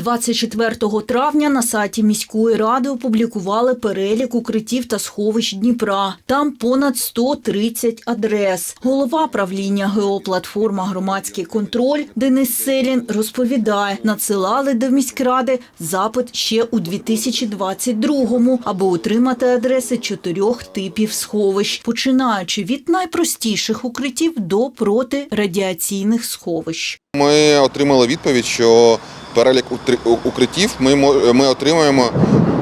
24 травня на сайті міської ради опублікували перелік укриттів та сховищ Дніпра. Там понад 130 адрес. Голова правління геоплатформа Громадський контроль Денис Селін розповідає, надсилали до міськради запит ще у 2022-му, аби отримати адреси чотирьох типів сховищ, починаючи від найпростіших укриттів до протирадіаційних сховищ. Ми отримали відповідь, що перелік укриттів ми, ми отримаємо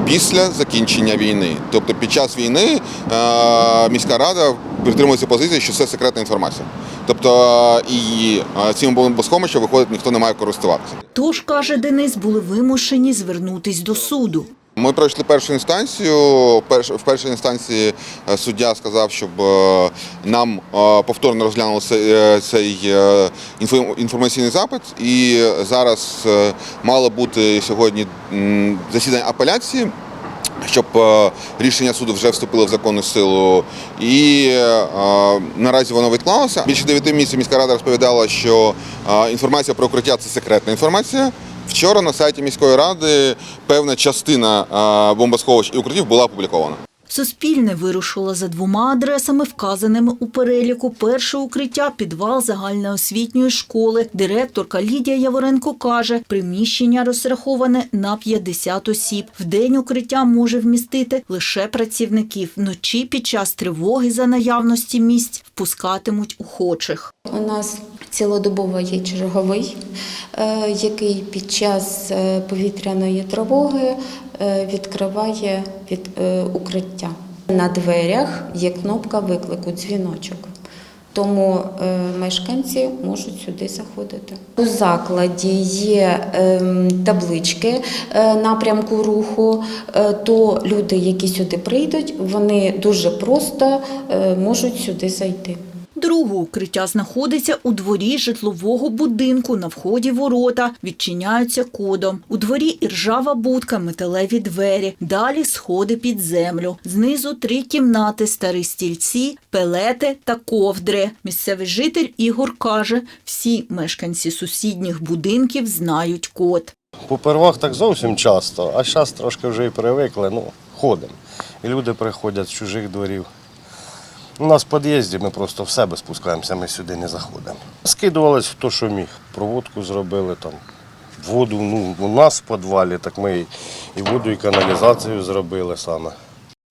після закінчення війни. Тобто під час війни е, міська рада притримується позиції, що це секретна інформація. Тобто і е, цим бомбосховищем, виходить, ніхто не має користуватися. Тож, каже Денис, були вимушені звернутись до суду. Ми пройшли першу інстанцію. В першій інстанції е, суддя сказав, щоб е, нам повторно розглянули цей, цей інфо- інформаційний запит. І зараз мало бути сьогодні засідання апеляції. Щоб е, рішення суду вже вступило в законну силу, і е, наразі воно відклалося. Більше 9 місяців міська рада розповідала, що е, інформація про укриття це секретна інформація. Вчора на сайті міської ради певна частина е, бомбосховищ і укриттів була опублікована. Суспільне вирушило за двома адресами, вказаними у переліку. Перше укриття – підвал загальноосвітньої школи. Директорка Лідія Яворенко каже, приміщення розраховане на 50 осіб. В день укриття може вмістити лише працівників. Вночі під час тривоги за наявності місць впускатимуть охочих. У нас цілодобово є черговий, е, який під час е, повітряної тривоги е, відкриває від е, укриття. На дверях є кнопка виклику, дзвіночок. Тому е, мешканці можуть сюди заходити. У закладі є ем, таблички е, напрямку руху, то люди, які сюди прийдуть, вони дуже просто можуть сюди зайти. Друге укриття знаходиться у дворі житлового будинку. На вході ворота відчиняються кодом. У дворі іржава будка, металеві двері. Далі сходи під землю. Знизу три кімнати, старі стільці, пелети та ковдри. Місцевий житель Ігор каже, всі мешканці сусідніх будинків знають код. Попервах так зовсім часто, а зараз трошки вже і привикли, ну, ходимо. І люди приходять з чужих дворів. У нас в під'їзді ми просто в себе спускаємося, ми сюди не заходимо. Скидувались хто що міг. Проводку зробили там, воду ну, у нас в підвалі, так ми і воду, і каналізацію зробили саме.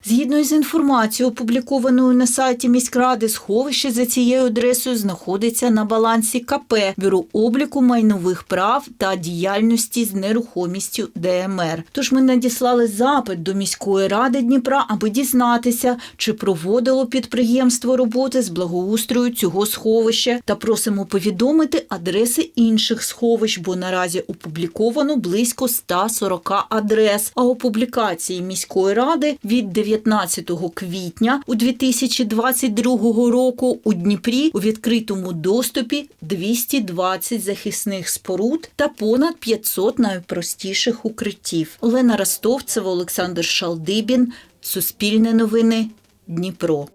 Згідно із інформацією, опублікованою на сайті міськради, сховище за цією адресою знаходиться на балансі КП Бюро обліку майнових прав та діяльності з нерухомістю ДМР. Тож ми надіслали запит до міської ради Дніпра, аби дізнатися, чи проводило підприємство роботи з благоустрою цього сховища, та просимо повідомити адреси інших сховищ, бо наразі опубліковано близько 140 адрес. А у публікації міської ради від 19 квітня у 2022 року у Дніпрі у відкритому доступі 220 захисних споруд та понад 500 найпростіших укриттів. Олена Ростовцева, Олександр Шалдибін, Суспільне новини, Дніпро.